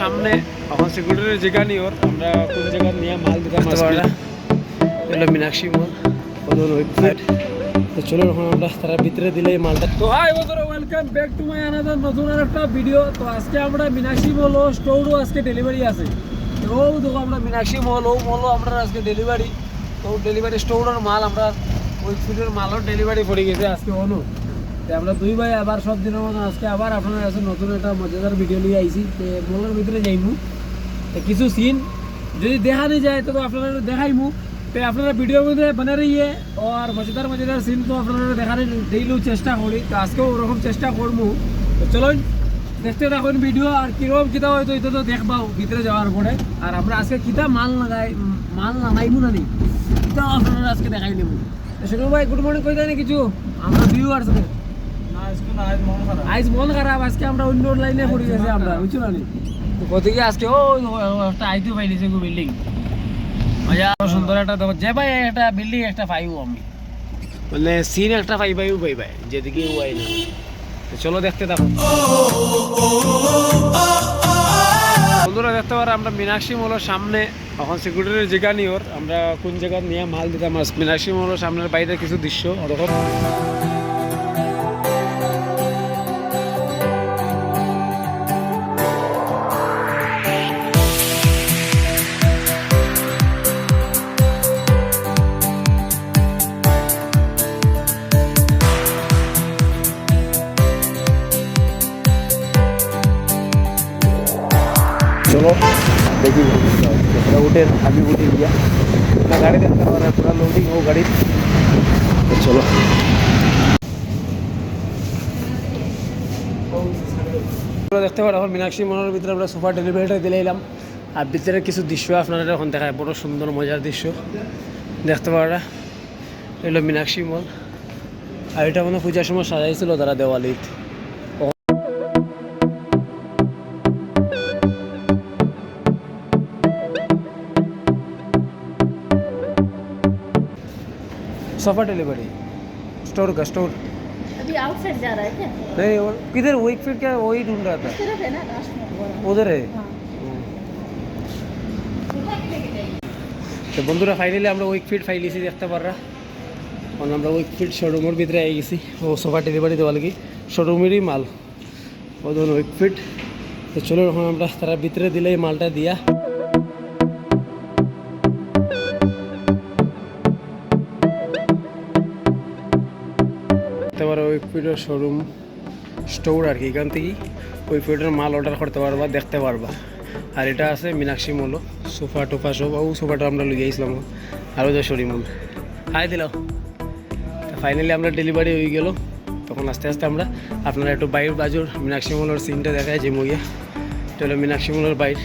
সামনে এখন সিকিউরিটির জায়গা নিয়ে ওর আমরা কোন জায়গা নিয়ে মাল বুঝতে পারলা? এলো মীনাক্ষী মল ওদের ওয়েবসাইট তো চলো এখন আমরা তারা ভিতরে দিলে এই মালটা। তো হাই বন্ধুরা welcome back to my another নতুন আর একটা ভিডিও তো আজকে আমরা মীনাক্ষী মল ও স্টোরও আজকে ডেলিভারি আছে। ও দেখো আমরা মীনাক্ষী মল ও মলও আমরা আজকে ডেলিভারি তো ডেলিভারি স্টোরের মাল আমরা ওই ফুডের মালও ডেলিভারি পড়ে গেছে আজকে অনু। তো আমরা দুই ভাই আবার সব দিনের মতন আজকে আবার আপনার কাছে নতুন একটা মজাদার ভিডিও নিয়ে আইছি। তো মলের ভিতরে যাইমু। তো কিছু সিন যদি দেখানি যায়, তো আপনারা দেখাইমু। তো আপনারা ভিডিওর মধ্যে বানা রইয়ে, আর মজাদার মজাদার সিন তো আপনারা দেখার ডেইলি চেষ্টা করি। তো আজকেও ওরকম চেষ্টা করব তো চলুন, দেখতে থাকুন ভিডিও আর কীরকম কিতা হয়তো এটা তো দেখবাও ভিতরে যাওয়ার পরে। আর আমরা আজকে কিতা মাল লাগাই মাল লাগাইমু না নি। কিতাও আপনারা আজকে দেখাই নেব। তো শুনুন ভাই গুড মর্নিং কই যায় না কিছু? আমরা ভিউ আর আজ মন খারাপ আজকে আমরা অন্য লাইনে পড়ে গেছে আমরা বুঝছ না? কোথেকে আজকে ও একটা আইতে পাইছে গো বিল্ডিং মজা সুন্দর একটা দেখো। যে ভাই একটা বিল্ডিং একটা পাইবো আমি। মানে সিন একটা পাই পাইও পাই ভাই যেদিকে ওয়াই না চলো দেখতে থাকো। বন্ধুরা দেখতে পারো আমরা মীনাক্ষী মলের সামনে এখন সিকিউরিটির জায়গা নিয়ে ওর। আমরা কোন জায়গা নিয়ে মাল দিতাম মীনাক্ষী মলের সামনের বাইরে কিছু দৃশ্য দেখো। চলো, দেখি। উঠে আমি উঠে গিয়া। না গাড়ি দেখতে পারে লোডিং ও গাড়ি। চলো। দেখতে পারো, এখন মীনাক্ষী মনের ভিতরে আমরা সোফা ডেলিভারিটা দিলে এলাম। আর ভিতরে কিছু দৃশ্য আপনারা এখন দেখায়, বড় সুন্দর, মজার দৃশ্য। দেখতে পারা এলো মীনাক্ষী মল। আর এটা মনে পূজার সময় সাজাইছিল তারা দেওয়ালিত। सोफा डिलीवरी स्टोर का स्टोर अभी आउटसाइड जा रहा है क्या नहीं और किधर वीक फीट क्या वही ढूंढ रहा था तरफ है ना लास्ट में उधर है हाँ उठा के लेके जाइए তো বন্ধুরা ফাইনালি আমরা উইক ফিট ফাইলিছি দেখতে পাররা কারণ আমরা উইক ফিট শোরুমের ভিতরে আই গেছি ও সোফা ডেলিভারি দেওয়া লাগি শোরুমেরই মাল ও ধরুন উইক ফিট তো চলো এখন আমরা তারা ভিতরে দিলে এই মালটা দিয়া দেখতে পারো উইক ফিটের শোরুম স্টোর আর কি, এখান থেকেই ফিটের মাল অর্ডার করতে পারবা, দেখতে পারবা। আর এটা আছে মীনাক্ষী মল সোফা টোফা সব, ও সোফাটা আমরা লুই গেছিলাম, আর ওই যে শরীমল হাই দিল। ফাইনালি আমরা ডেলিভারি হয়ে গেল, তখন আস্তে আস্তে আমরা আপনারা একটু বাইর, বাজুর মীনাক্ষী মলের সিনটা দেখায় যে মুইয়া এটা হলো মীনাক্ষী মলের বাইর।